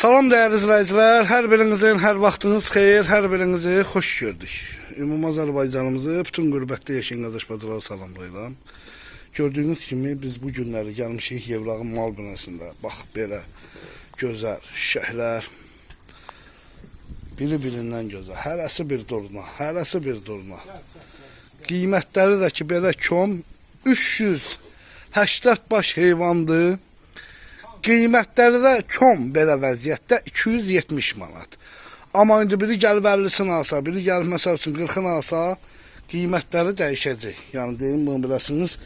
Salam değerli izləyicilər, hər birinizin hər vaxtınız xeyir, hər birinizi xoş gördük. Ümumi Azərbaycanımızı bütün qürbətdə yaşayan qardaş bacıları salamlayıram. Gördüyünüz kimi biz bu günləri gəlmişik Yevrağın mal binasında. Bax belə gözəl şəhərlər. Biri-birindən gözəl. Hərəsi bir durna, hərəsi bir durna. Qiymətləri də ki belə kom 380 baş heyvandır. Qiymətləri də kom belə vəziyyətdə 270 manat. Amma indi biri gəlib 50-sini alsa, biri gəlib məsəl üçün 40-ını alsa, qiymətləri dəyişəcək. Yəni deyim bunu biləsiniz.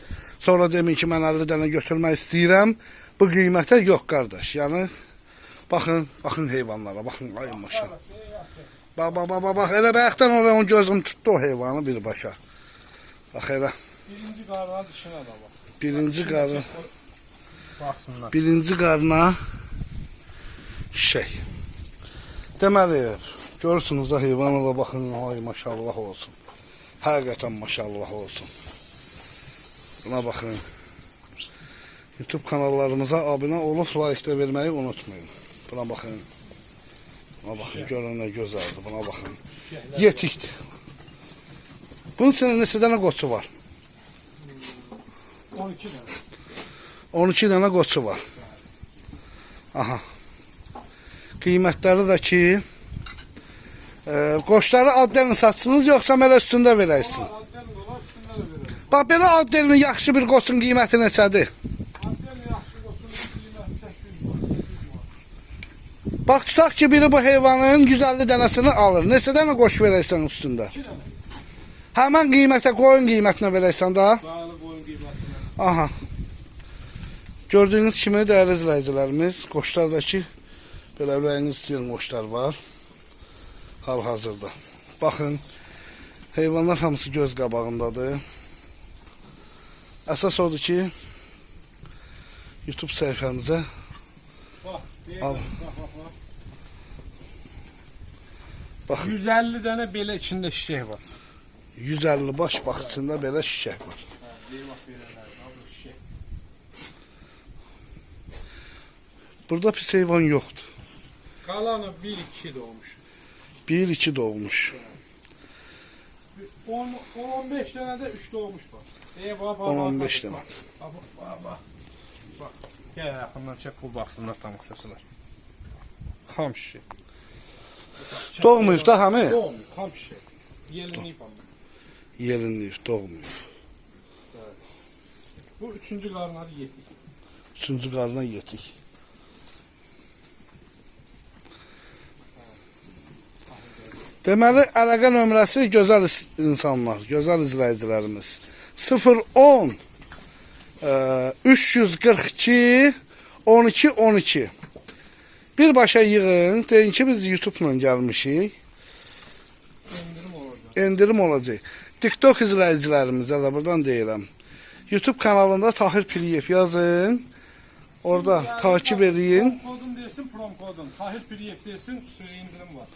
Sonra demin ki mən 50 dənə götürmək istəyirəm. Bu qiymətə yox qardaş. Yəni baxın, baxın heyvanlara, baxın ay maşallah. Bax bax bax bax, bax elə bayaqdan oraya onun gözüm tutdu o heyvanı birbaşa. Bax elə Birinci qarına dışına da bak. birinci qarı Baksınlar. birinci qarına şey. Deməli, görürsünüz də heyvana da baxın, ay maşallah olsun. Həqiqətən maşallah olsun. Buna baxın. YouTube kanallarımıza abunə olub like da verməyi unutmayın. Buna baxın. Buna baxın, görün nə gözəldir. Buna baxın. Yetikdir. Bunun içində neçə dənə qoçu var? 12 tane. 12 dənə qoçu var. Aha. Qiymətləri də ki e, qoçları addelini satsınız yoxsa mələ üstündə verelim. Bax belə addelinin yaxşı bir qoçun qiyməti neçədir? Adden yaxşı olsun. Kıymet 800 var. Bax tutaq ki biri bu heyvanın 150 dənəsini alır. Neçə dənə qoç verəysən üstündə? 2 tane. Həmən qiymətə qoyun qiymətinə verəysən da. Bağlı boyun kıymetine. Aha. Gördüyünüz kimi dəyərli izləyicilərimiz, qoçlardakı belə ürəyiniz istəyən qoçlar var. Hal-hazırda. Baxın, heyvanlar hamısı göz qabağındadır. Əsas odur ki, YouTube səhifəmizə bak. Bak. 150 tane belə içinde şişek var. 150 baş baxçında belə şişək var. Ha, bir bak verenler. Al bu şişek. Burada pis heyvan yoxdur. Kalanı 1-2 doğmuş. 1-2 doğmuş. 10-15 tane de 3 doğmuş var. Ee, bak, 10-15 bak, tane. Bak, bak, bak. Gel yakından çek bu baksınlar tam kuşasılar. Xam şişe. Doğmayıb da hamı. Doğmuyor, xam şişe. Yelini ip almış. Yerinliyib, doğmayıb. Bu üçüncü qarnadı yetik. Üçüncü qarına yetik. Deməli, əlaqə nömrəsi gözəl insanlar, gözəl izləyicilərimiz. 010 e, 342 12 12 Birbaşa yığın. Deyin ki, biz YouTube-la gəlmişik. Endirim olacaq. endirim olacaq. TikTok izləyicilərimizə də buradan deyirəm. YouTube kanalında Tahir Piriyev yazın. Orada takip edin. Prom kodun desin, prom kodun. Tahir Piriyev desin, xüsusi indirim var.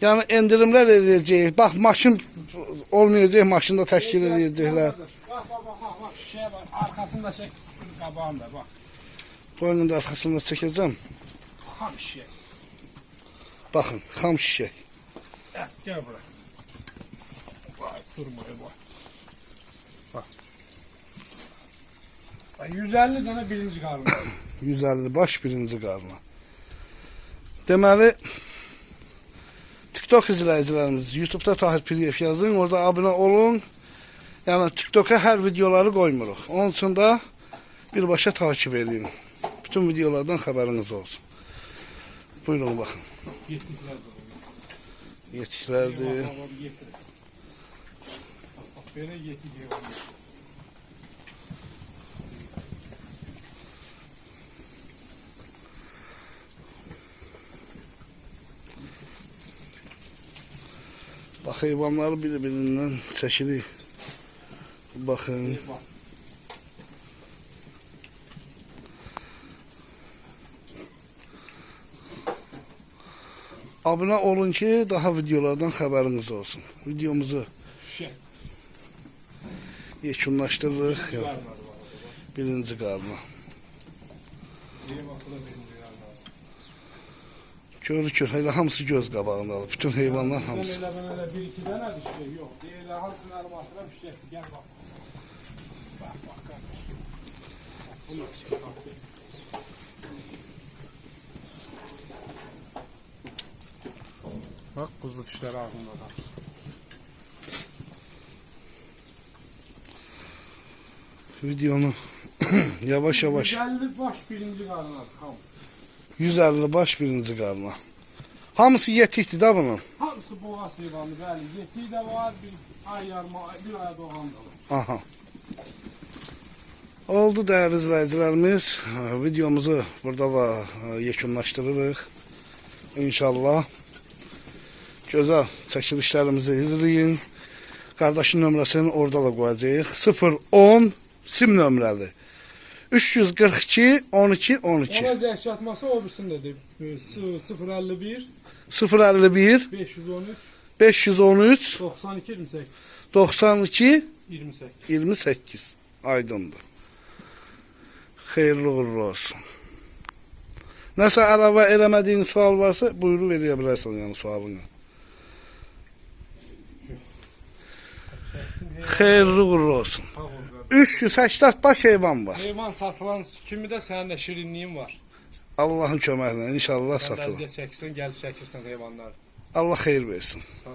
Yəni endirimlər edəcək. Bax maşın olmayacaq, maşında təşkil edəcəklər. Bak, bak, bak, bak, şişeye bak. Arkasında çek, qabağında bak. Boynun da arxasında çəkəcəm. Xam şişe. Baxın, xam şişək. Heh, gel buraya. Vay, durma ya bak. Bak. Bak, 150 tane birinci karnı. 150 baş birinci qarına. Deməli TikTok izləyicilərimiz YouTube-da Tahir Piriyev yazın, orada abunə olun. Yəni TikToka hər videoları qoymuruq. Onun üçün də birbaşa takip edin. Bütün videolardan xəbəriniz olsun. Buyurun baxın. Yettikler de oluyor. Yetiklərdir. Bak, bak, getir. Bak, bak, böyle yetik diyor. Bax heyvanları bir-birindən çəkirik. Baxın. Bak. Abunə olun ki, daha videolardan xəbəriniz olsun. Videomuzu Şey. arada. Birinci qarına. Bak, birinci karnı var. Görükür, elə hamısı göz qabağındadır. Bütün heyvanlar hamısı. öyle bir iki tane bir şey yok. Değil hamsını armasına bir şey. Gel bak. Bak bak kardeş. Bak, Bu nasıl şey bak. Kuzu dişleri ağzında da. Videonu yavaş yavaş 150 baş birinci karnına tam. 150 baş birinci qarna. Hamısı yetikdir da bunun. Hamısı boğaz heyvanı bəli. Yetiği de var, bir ay yarma, bir ay doğan da var. Aha. Oldu değerli izleyicilerimiz. Ee, Videomuzu burada da yekunlaşdırırıq. İnşallah. Gözəl çəkilişlərimizi izləyin. Qardaşın nömrəsini orada da qoyacağıq. 010 sim nömrəli. 342 12 12 Ona zəh atması o birisindədir. 051 051 513 513 92 28 92 28. 28 aydındır. Xeyirli uğurlu olsun. Nəsə əlavə eləmədiyin sual varsa, buyurub eləyə bilərsən yəni sualını. Xeyirli uğurlu olsun. 300 380 baş heyvan var. Heyvan satılan kimi də sənin də şirinliyin var. Allah'ın köməklə inşallah Sən də satılır. əziyyət çəkirsən, gəlib çəkirsən heyvanları. Allah xeyir versin. Sağ.